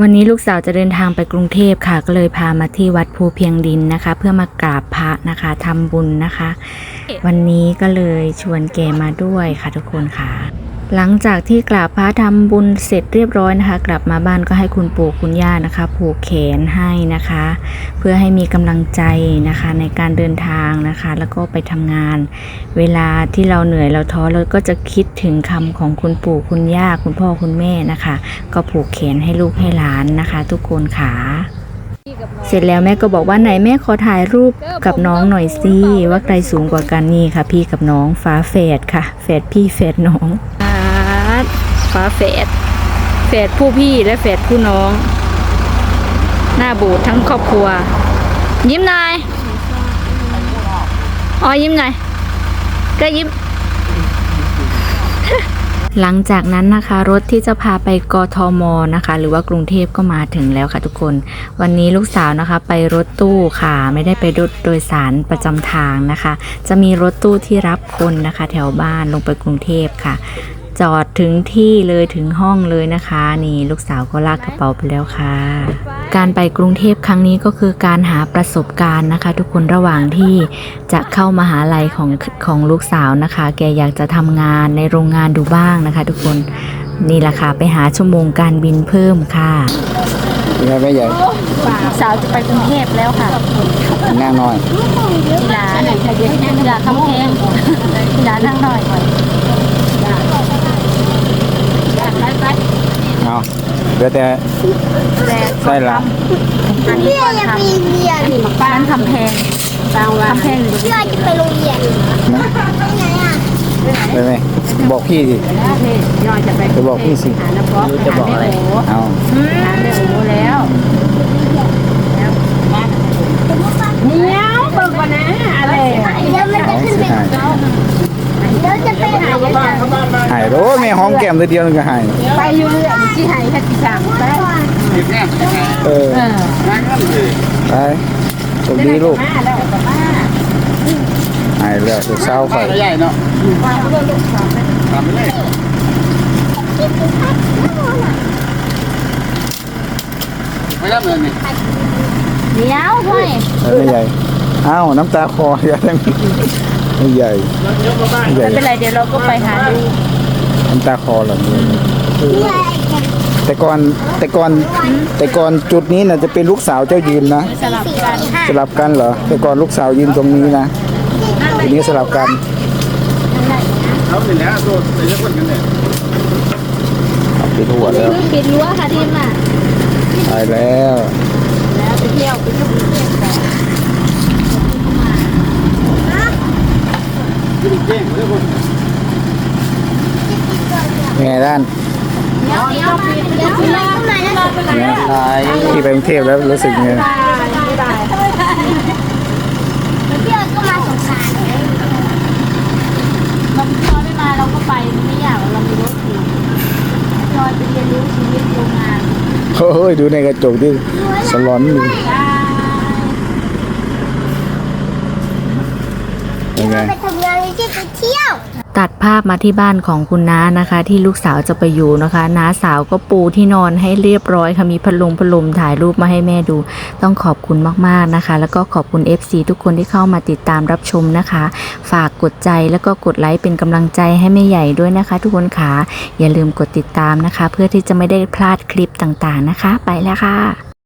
วันนี้ลูกสาวจะเดินทางไปกรุงเทพค่ะ ก็เลยพามาที่วัดภูเพียงดินนะคะ เพื่อมากราบพระนะคะทำบุญนะคะ วันนี้ก็เลยชวนแกมาด้วยค่ะทุกคนค่ะ หลังจากที่กราบพระทำบุญเสร็จเรียบร้อยนะคะ กลับมาบ้านก็ให้คุณปู่คุณย่านะคะ ผูกแขนให้นะคะ เพื่อให้มีกำลังใจนะคะในการเดินทางนะคะ แล้วก็ไปทำงาน เวลาที่เราเหนื่อยเราท้อเราก็จะคิดถึงคำของคุณปู่คุณย่าคุณพ่อคุณแม่นะคะ ก็ผูกแขนให้ลูกให้หลานนะคะ ทุกคนค่ะเสร็จแล้วแม่ก็บอกว่าไหนแม่ขอถ่ายรูปกับน้องหน่อยสิว่าใครสูงกว่ากันนี่ค่ะ พี่กับน้องฟ้าแฝดค่ะแฝดพี่แฝดน้อง ฟ้าแฝดแฝดผู้พี่และแฝดผู้น้อง หน้าบูดทั้งครอบครัว ยิ้มหน่อยอ๋อยิ้มหน่อยก็ยิ้มหลังจากนั้นนะคะรถที่จะพาไปกทมนะคะ หรือว่ากรุงเทพก็มาถึงแล้วค่ะทุกคน วันนี้ลูกสาวนะคะไปรถตู้ค่ะ ไม่ได้ไปรถโดยสารประจำทางนะคะ จะมีรถตู้ที่รับคนนะคะ แถวบ้านลงไปกรุงเทพค่ะ จอดถึงที่เลยถึงห้องเลยนะคะ นี่ลูกสาวก็ลากกระเป๋าไปแล้วค่ะ การไปกรุงเทพครั้งนี้ก็คือการหาประสบการณ์นะคะ ทุกคนระหว่างที่จะเข้ามหาลัยของของลูกสาวนะคะ แกอยากจะทำงานในโรงงานดูบ้างนะคะ ทุกคนนี่แหละค่ะไปหาชั่วโมงการบินเพิ่มค่ะยังไงแม่ใหญ่สาวจะไปกรุงเทพแล้วค่ะนั่งหน่อยกีฬาไหนคะเย็นกีฬาคำแพงกีฬานั่งหน่อยก่อน เอาเห ลือแต่ใช่ละอันนี้ก่อนทำเรียนบ้านคำแพงคำแพงหรือเพื่อจะไปโรงเรียนนะไงอะไปไหมบอกพี่สิย่อยจะไปไปบอกพี่สิหาน้ำป๊อกจะบอกอะไรเอาหาแม่โอ้แล้วเนี้ยวเบิกก่อนนะอะไร เดี๋ยวมันจะ เอา ขึ้น สิ ไป หาย เดี๋ยวจะไปหายังไง หายโอ้แม่หอมแก้มตัวเดียวนึงก็หายไปอยู่เรื่องที่ไหนแค่ที่สามไปเออเออไปตรงนี้ลูกมาแล้วกับมาหายแล้วลูกสาวไฟใหญ่เนาะทำไปเลยไม่รับเงินนี่เนี้ยวพ่อยเออไม่ใหญ่อ้าวน้ำตาคออย่าทั้งไม่ใหญ่ไม่ใหญ่ไม่เป็นไรเดี๋ยวเราก็ไปหาดู น้ำตาคอเหรอแต่ก่อนแต่ก่อนแต่ก่อนจุดนี้น่ะจะเป็นลูกสาวเจ้ายืนนะสลับกันสลับกันเหรอแต่ก่อนลูกสาวยืนตรงนี้นะทีนี้สลับกันเอาเสร็จแล้วโดนเสร็จแล้วคนกันเนี่ยเอาปิดหัวแล้วปิดรั้วค่ะทีมอะไปแล้ว แล้วไปเที่ยวไปเที่ยวที่ดิเก้งเรื่องคน ยังไงด้านเดี๋ยวเดี๋ยวมาเดี๋ยวมาเข้ามาแล้วเนี่ยที่ไปกรุงเทพแล้วรู้สึกไงเที่ยวก็มาสงสารเราพอไม่มาเราก็ไปไม่อยากเรามีรถอยู่รอไปเรียนรู้ชีวิตโรงงานเฮ้ยดูในกระจกที่สลอนอยู่ยังไงไปทำงานไม่ใช่ไปเที่ยว ตัดภาพมาที่บ้านของคุณน้านะคะ ที่ลูกสาวจะไปอยู่นะคะ น้าสาวก็ปูที่นอนให้เรียบร้อยค่ะมีพัดลมพัดลมถ่ายรูปมาให้แม่ดู ต้องขอบคุณมากๆนะคะ แล้วก็ขอบคุณ FC ทุกคนที่เข้ามาติดตามรับชมนะคะ ฝากกดใจแล้วก็กดไลค์เป็นกำลังใจให้แม่ใหญ่ด้วยนะคะ ทุกคนค่ะอย่าลืมกดติดตามนะคะ เพื่อที่จะไม่ได้พลาดคลิปต่างๆนะคะ ไปแล้วค่ะ